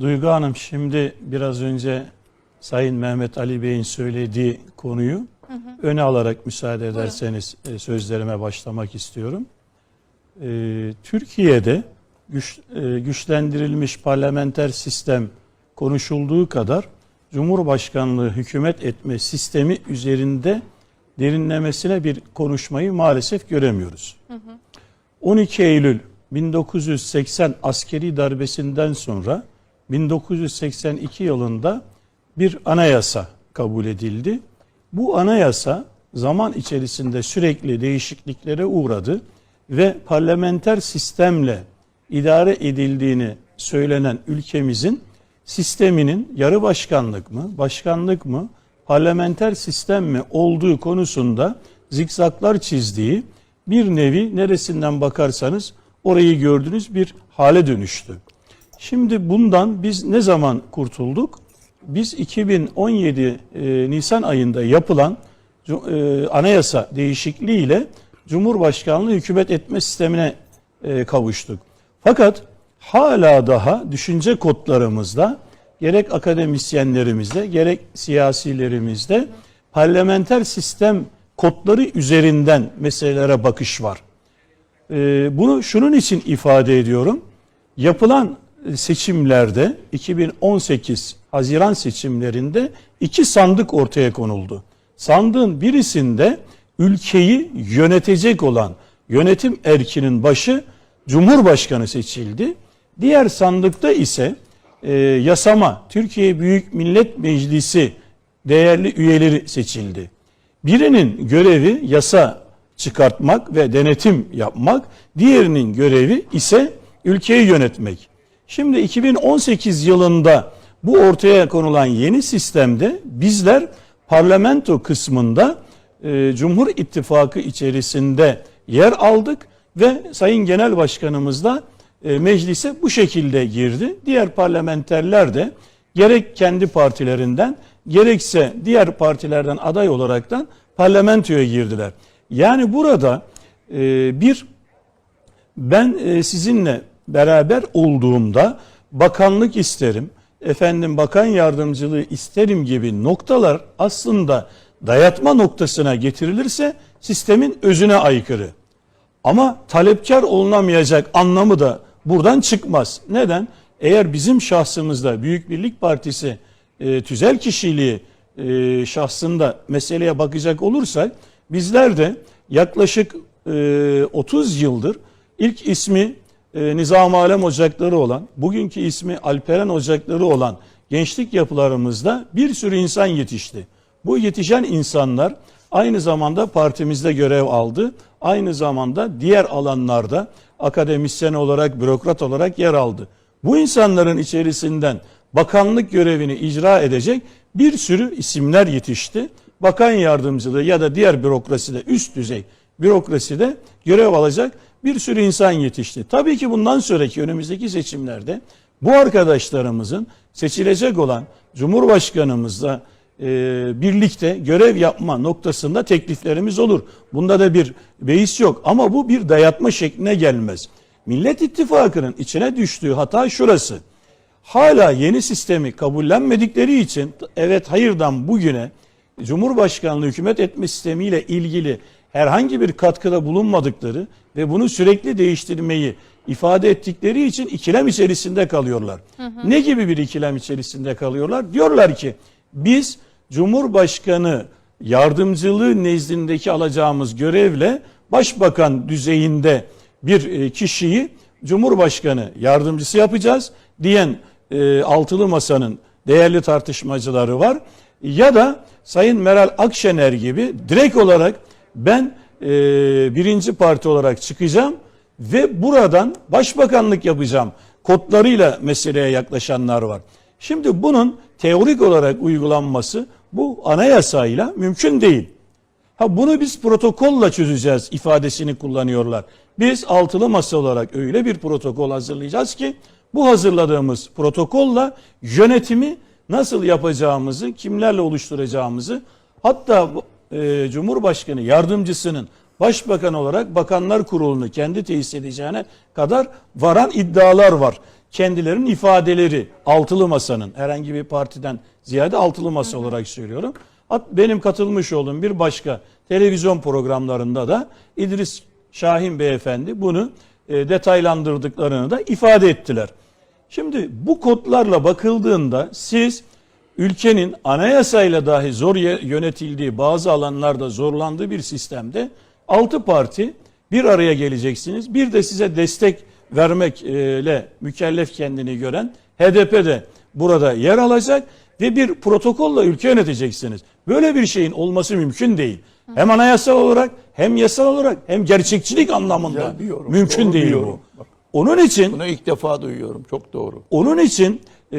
Duygu Hanım şimdi biraz önce Sayın Mehmet Ali Bey'in söylediği konuyu öne alarak müsaade ederseniz e, sözlerime başlamak istiyorum. E, Türkiye'de güç, e, güçlendirilmiş parlamenter sistem konuşulduğu kadar Cumhurbaşkanlığı hükümet etme sistemi üzerinde derinlemesine bir konuşmayı maalesef göremiyoruz. 12 Eylül 1980 askeri darbesinden sonra 1982 yılında bir anayasa kabul edildi. Bu anayasa zaman içerisinde sürekli değişikliklere uğradı ve parlamenter sistemle idare edildiğini söylenen ülkemizin sisteminin yarı başkanlık mı, başkanlık mı, parlamenter sistem mi olduğu konusunda zikzaklar çizdiği bir nevi neresinden bakarsanız orayı gördüğünüz bir hale dönüştü. Şimdi bundan biz ne zaman kurtulduk? Biz 2017 e, Nisan ayında yapılan e, anayasa değişikliğiyle Cumhurbaşkanlığı hükümet etme sistemine e, kavuştuk. Fakat hala daha düşünce kodlarımızda gerek akademisyenlerimizde gerek siyasilerimizde parlamenter sistem kodları üzerinden meselelere bakış var. Bunu şunun için ifade ediyorum. Yapılan seçimlerde 2018 Haziran seçimlerinde iki sandık ortaya konuldu. Sandığın birisinde ülkeyi yönetecek olan yönetim erkinin başı Cumhurbaşkanı seçildi. Diğer sandıkta ise e, yasama Türkiye Büyük Millet Meclisi değerli üyeleri seçildi. Birinin görevi yasa çıkartmak ve denetim yapmak, diğerinin görevi ise ülkeyi yönetmek. Şimdi 2018 yılında bu ortaya konulan yeni sistemde bizler parlamento kısmında e, Cumhur İttifakı içerisinde yer aldık ve Sayın Genel Başkanımız da e, meclise bu şekilde girdi. Diğer parlamenterler de gerek kendi partilerinden gerekse diğer partilerden aday olaraktan parlamentoya girdiler. Yani burada e, bir ben e, sizinle beraber olduğumda bakanlık isterim, efendim bakan yardımcılığı isterim gibi noktalar aslında dayatma noktasına getirilirse sistemin özüne aykırı. Ama talepkar olunamayacak anlamı da buradan çıkmaz. Neden? Eğer bizim şahsımızda Büyük Birlik Partisi e, tüzel kişiliği e, şahsında meseleye bakacak olursak bizler de yaklaşık e, 30 yıldır ilk ismi e, Nizam Alem Ocakları olan, bugünkü ismi Alperen Ocakları olan gençlik yapılarımızda bir sürü insan yetişti. Bu yetişen insanlar aynı zamanda partimizde görev aldı. Aynı zamanda diğer alanlarda akademisyen olarak, bürokrat olarak yer aldı. Bu insanların içerisinden bakanlık görevini icra edecek bir sürü isimler yetişti. Bakan yardımcılığı ya da diğer bürokraside üst düzey bürokraside görev alacak bir sürü insan yetişti. Tabii ki bundan sonraki önümüzdeki seçimlerde bu arkadaşlarımızın seçilecek olan Cumhurbaşkanımızla e, birlikte görev yapma noktasında tekliflerimiz olur. Bunda da bir beis yok ama bu bir dayatma şekline gelmez. Millet İttifakı'nın içine düştüğü hata şurası. Hala yeni sistemi kabullenmedikleri için evet hayırdan bugüne Cumhurbaşkanlığı hükümet etme sistemiyle ilgili herhangi bir katkıda bulunmadıkları ve bunu sürekli değiştirmeyi ifade ettikleri için ikilem içerisinde kalıyorlar. Hı hı. Ne gibi bir ikilem içerisinde kalıyorlar? Diyorlar ki biz Cumhurbaşkanı yardımcılığı nezdindeki alacağımız görevle başbakan düzeyinde bir e, kişiyi Cumhurbaşkanı yardımcısı yapacağız diyen e, altılı masanın değerli tartışmacıları var. Ya da Sayın Meral Akşener gibi direkt olarak ben e, birinci parti olarak çıkacağım ve buradan başbakanlık yapacağım kodlarıyla meseleye yaklaşanlar var. Şimdi bunun teorik olarak uygulanması bu anayasayla mümkün değil. Ha bunu biz protokolla çözeceğiz ifadesini kullanıyorlar. Biz altılı masa olarak öyle bir protokol hazırlayacağız ki bu hazırladığımız protokolla yönetimi nasıl yapacağımızı, kimlerle oluşturacağımızı hatta e, Cumhurbaşkanı yardımcısının başbakan olarak bakanlar kurulunu kendi tesis edeceğine kadar varan iddialar var. kendilerinin ifadeleri altılı masanın herhangi bir partiden ziyade altılı masa olarak söylüyorum. Benim katılmış olduğum bir başka televizyon programlarında da İdris Şahin beyefendi bunu e, detaylandırdıklarını da ifade ettiler. Şimdi bu kodlarla bakıldığında siz ülkenin anayasayla dahi zor yönetildiği bazı alanlarda zorlandığı bir sistemde 6 parti bir araya geleceksiniz. Bir de size destek vermekle mükellef kendini gören HDP de burada yer alacak ve bir protokolla ülke yöneteceksiniz. Böyle bir şeyin olması mümkün değil. Hem anayasal olarak hem yasal olarak hem gerçekçilik anlamında yorum. mümkün değil bu. yorum. Bak. Onun için Bunu ilk defa duyuyorum. Çok doğru. onun için e,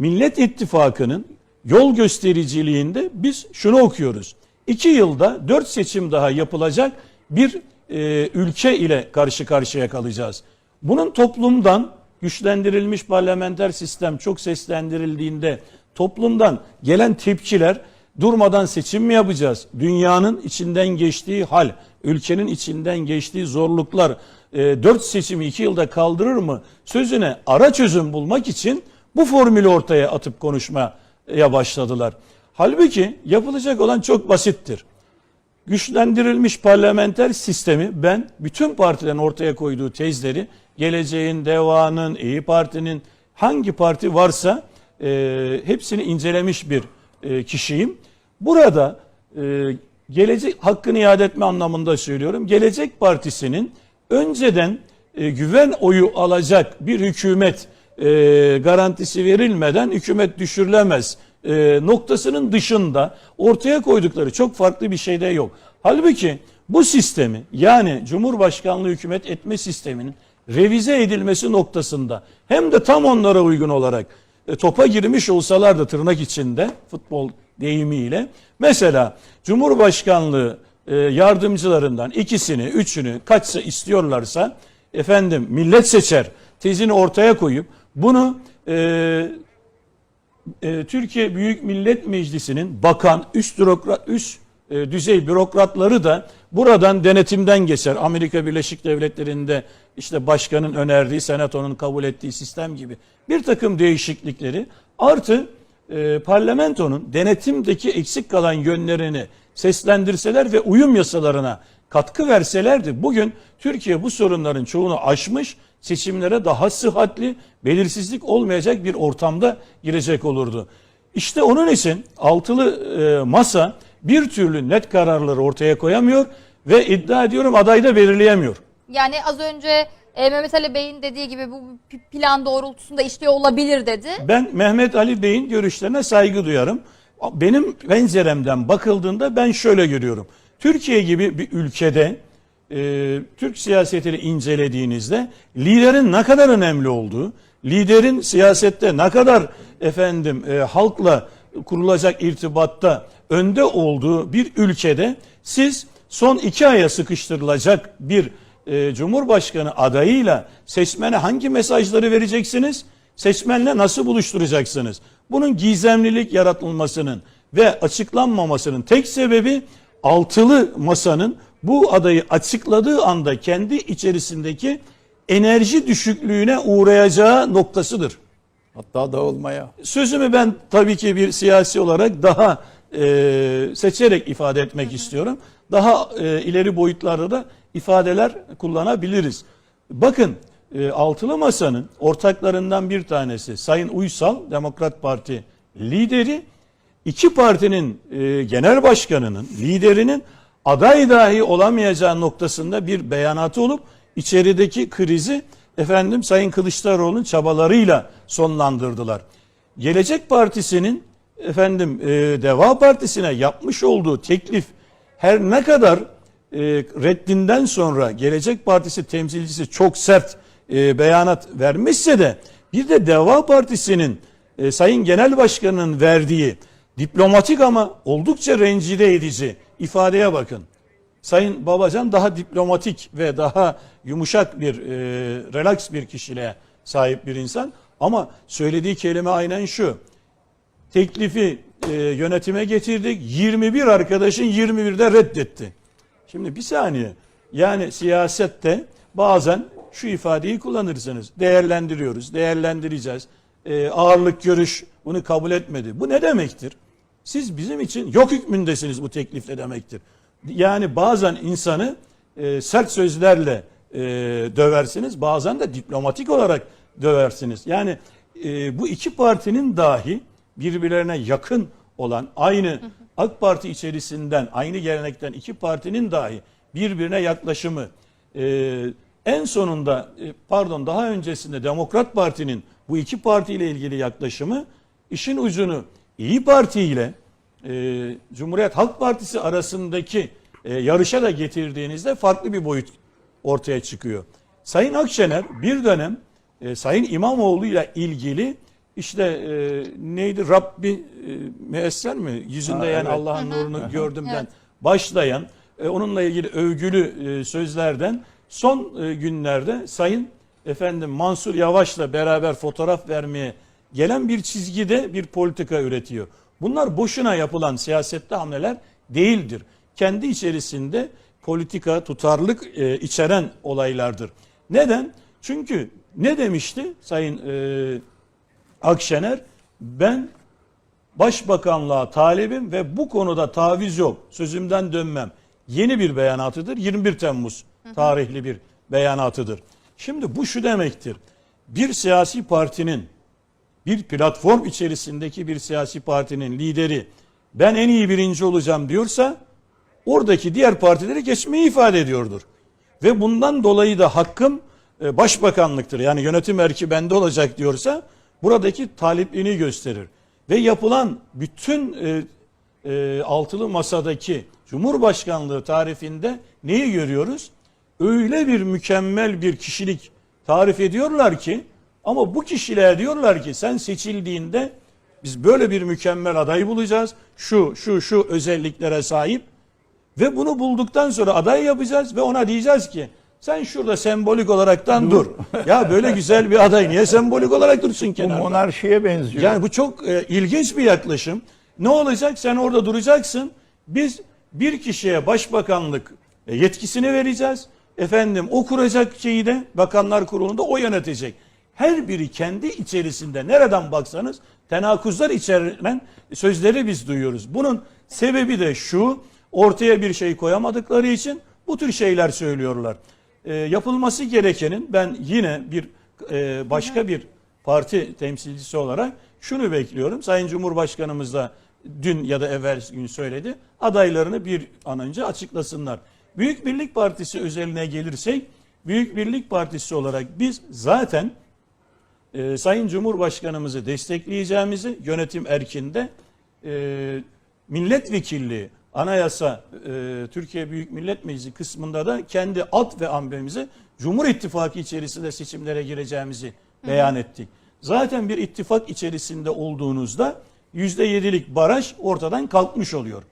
Millet İttifakı'nın yol göstericiliğinde biz şunu okuyoruz. İki yılda dört seçim daha yapılacak bir e, ülke ile karşı karşıya kalacağız. Bunun toplumdan güçlendirilmiş parlamenter sistem çok seslendirildiğinde toplumdan gelen tepkiler durmadan seçim mi yapacağız? Dünyanın içinden geçtiği hal, ülkenin içinden geçtiği zorluklar e, dört seçimi iki yılda kaldırır mı? Sözüne ara çözüm bulmak için bu formülü ortaya atıp konuşmaya başladılar. Halbuki yapılacak olan çok basittir. Güçlendirilmiş parlamenter sistemi ben bütün partilerin ortaya koyduğu tezleri geleceğin, devanın, İyi Parti'nin hangi parti varsa e, hepsini incelemiş bir e, kişiyim. Burada e, gelecek hakkını iade etme anlamında söylüyorum. Gelecek Partisi'nin önceden e, güven oyu alacak bir hükümet e, garantisi verilmeden hükümet düşürülemez e, noktasının dışında ortaya koydukları çok farklı bir şey de yok. Halbuki bu sistemi yani Cumhurbaşkanlığı hükümet etme sisteminin revize edilmesi noktasında hem de tam onlara uygun olarak e, topa girmiş olsalar da tırnak içinde futbol deyimiyle mesela Cumhurbaşkanlığı e, yardımcılarından ikisini, üçünü kaçsa istiyorlarsa efendim millet seçer tezini ortaya koyup bunu e, e, Türkiye Büyük Millet Meclisi'nin bakan üst bürokrat üst e, düzey bürokratları da buradan denetimden geçer. Amerika Birleşik Devletleri'nde işte başkanın önerdiği, senatonun kabul ettiği sistem gibi bir takım değişiklikleri artı e, parlamentonun denetimdeki eksik kalan yönlerini seslendirseler ve uyum yasalarına katkı verselerdi bugün Türkiye bu sorunların çoğunu aşmış, seçimlere daha sıhhatli, belirsizlik olmayacak bir ortamda girecek olurdu. İşte onun için altılı e, masa bir türlü net kararları ortaya koyamıyor ve iddia ediyorum aday da belirleyemiyor. Yani az önce e, Mehmet Ali Bey'in dediği gibi bu plan doğrultusunda işliyor olabilir dedi. Ben Mehmet Ali Bey'in görüşlerine saygı duyarım. Benim penceremden bakıldığında ben şöyle görüyorum. Türkiye gibi bir ülkede e, Türk siyasetini incelediğinizde liderin ne kadar önemli olduğu, liderin siyasette ne kadar efendim e, halkla kurulacak irtibatta önde olduğu bir ülkede siz son iki aya sıkıştırılacak bir e, Cumhurbaşkanı adayıyla seçmene hangi mesajları vereceksiniz? Seçmenle nasıl buluşturacaksınız? Bunun gizemlilik yaratılmasının ve açıklanmamasının tek sebebi altılı masanın bu adayı açıkladığı anda kendi içerisindeki enerji düşüklüğüne uğrayacağı noktasıdır. Hatta dağılmaya. Sözümü ben tabii ki bir siyasi olarak daha e, seçerek ifade etmek istiyorum. Daha e, ileri boyutlarda da ifadeler kullanabiliriz. Bakın e, Altılı Masa'nın ortaklarından bir tanesi Sayın Uysal, Demokrat Parti lideri, iki partinin e, genel başkanının, liderinin aday dahi olamayacağı noktasında bir beyanatı olup içerideki krizi efendim Sayın Kılıçdaroğlu'nun çabalarıyla sonlandırdılar. Gelecek Partisi'nin efendim e, Deva Partisi'ne yapmış olduğu teklif her ne kadar e, reddinden sonra Gelecek Partisi temsilcisi çok sert e, beyanat vermişse de bir de Deva Partisi'nin e, Sayın Genel Başkanı'nın verdiği diplomatik ama oldukça rencide edici ifadeye bakın. Sayın Babacan daha diplomatik ve daha yumuşak bir, e, relax bir kişiliğe sahip bir insan. Ama söylediği kelime aynen şu. Teklifi e, yönetime getirdik. 21 arkadaşın 21'de reddetti. Şimdi bir saniye. Yani siyasette bazen şu ifadeyi kullanırsınız. Değerlendiriyoruz, değerlendireceğiz. Ee, ağırlık görüş bunu kabul etmedi. Bu ne demektir? Siz bizim için yok hükmündesiniz bu teklifle demektir. Yani bazen insanı e, sert sözlerle e, döversiniz, bazen de diplomatik olarak döversiniz. Yani e, bu iki partinin dahi birbirlerine yakın olan aynı AK Parti içerisinden aynı gelenekten iki partinin dahi birbirine yaklaşımı e, en sonunda e, pardon daha öncesinde Demokrat Parti'nin bu iki partiyle ilgili yaklaşımı işin ucunu İyi Parti ile e, Cumhuriyet Halk Partisi arasındaki e, yarışa da getirdiğinizde farklı bir boyut ortaya çıkıyor. Sayın Akşener bir dönem e, Sayın İmamoğlu ile ilgili işte e, neydi Rabbi e, müesser mi? Yüzünde Ha, yani evet. Allah'ın nurunu gördüm ben Evet. başlayan e, onunla ilgili övgülü e, sözlerden son e, günlerde Sayın efendim Mansur Yavaş'la beraber fotoğraf vermeye gelen bir çizgide bir politika üretiyor. Bunlar boşuna yapılan siyasette hamleler değildir. Kendi içerisinde politika tutarlılık e, içeren olaylardır. Neden? Çünkü ne demişti Sayın e, Akşener? Ben Başbakanlığa talibim ve bu konuda taviz yok. Sözümden dönmem. Yeni bir beyanatıdır. 21 Temmuz tarihli bir beyanatıdır. Şimdi bu şu demektir. Bir siyasi partinin bir platform içerisindeki bir siyasi partinin lideri ben en iyi birinci olacağım diyorsa oradaki diğer partileri geçmeyi ifade ediyordur. Ve bundan dolayı da hakkım e, başbakanlıktır. Yani yönetim erki bende olacak diyorsa buradaki talipliğini gösterir. Ve yapılan bütün e, e, altılı masadaki Cumhurbaşkanlığı tarifinde neyi görüyoruz? Öyle bir mükemmel bir kişilik tarif ediyorlar ki ama bu kişiliğe diyorlar ki sen seçildiğinde biz böyle bir mükemmel aday bulacağız. Şu şu şu özelliklere sahip ve bunu bulduktan sonra aday yapacağız ve ona diyeceğiz ki sen şurada sembolik olaraktan dur. ya böyle güzel bir aday niye sembolik olarak dursun Bu kenarda? monarşiye benziyor. Yani bu çok e, ilginç bir yaklaşım. Ne olacak? Sen orada duracaksın. Biz bir kişiye başbakanlık e, yetkisini vereceğiz. Efendim o kuracak şeyi de bakanlar kurulunda o yönetecek. Her biri kendi içerisinde nereden baksanız tenakuzlar içeren sözleri biz duyuyoruz. Bunun sebebi de şu ortaya bir şey koyamadıkları için bu tür şeyler söylüyorlar. E, yapılması gerekenin ben yine bir e, başka bir parti temsilcisi olarak şunu bekliyorum. Sayın Cumhurbaşkanımız da dün ya da evvel gün söyledi. Adaylarını bir an önce açıklasınlar. Büyük Birlik Partisi özeline gelirsek Büyük Birlik Partisi olarak biz zaten e, Sayın Cumhurbaşkanımızı destekleyeceğimizi yönetim erkinde e, milletvekilliği anayasa e, Türkiye Büyük Millet Meclisi kısmında da kendi alt ve amblemizi Cumhur İttifakı içerisinde seçimlere gireceğimizi beyan ettik. Zaten bir ittifak içerisinde olduğunuzda %7'lik baraj ortadan kalkmış oluyor.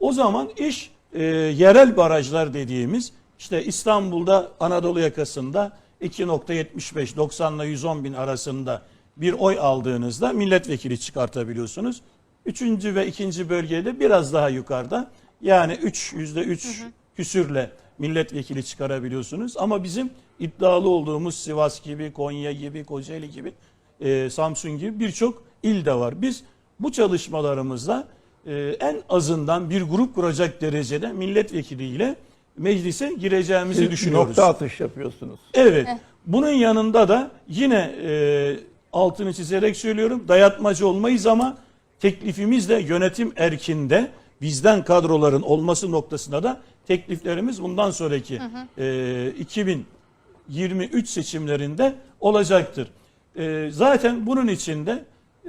O zaman iş e, yerel barajlar dediğimiz işte İstanbul'da Anadolu yakasında 2.75 90 ile 110 bin arasında bir oy aldığınızda milletvekili çıkartabiliyorsunuz. Üçüncü ve ikinci bölgede biraz daha yukarıda yani 3 yüzde 3 küsürle milletvekili çıkarabiliyorsunuz. Ama bizim iddialı olduğumuz Sivas gibi, Konya gibi, Kocaeli gibi, e, Samsun gibi birçok il de var. Biz bu çalışmalarımızda e, en azından bir grup kuracak derecede milletvekiliyle meclise gireceğimizi Siz düşünüyoruz. nokta atış yapıyorsunuz. Evet. Bunun yanında da yine e, altını çizerek söylüyorum dayatmacı olmayız ama teklifimiz de yönetim erkinde bizden kadroların olması noktasında da tekliflerimiz bundan sonraki e, 2023 seçimlerinde olacaktır. E, zaten bunun içinde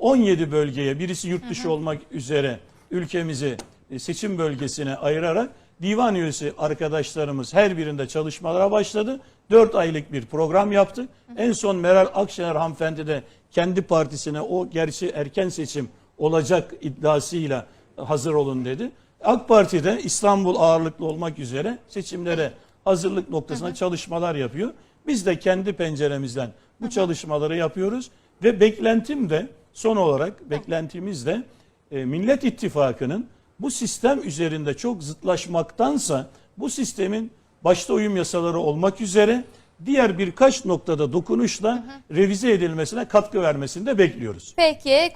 17 bölgeye birisi yurt dışı olmak üzere ülkemizi e, seçim bölgesine ayırarak divan üyesi arkadaşlarımız her birinde çalışmalara başladı. 4 aylık bir program yaptık. En son Meral Akşener hanımefendi de kendi partisine o gerçi erken seçim olacak iddiasıyla hazır olun dedi. AK Parti de İstanbul ağırlıklı olmak üzere seçimlere hazırlık noktasında çalışmalar yapıyor. Biz de kendi penceremizden bu çalışmaları yapıyoruz ve beklentim de son olarak beklentimiz de e, Millet İttifakı'nın bu sistem üzerinde çok zıtlaşmaktansa bu sistemin başta uyum yasaları olmak üzere diğer birkaç noktada dokunuşla revize edilmesine katkı vermesini de bekliyoruz. Peki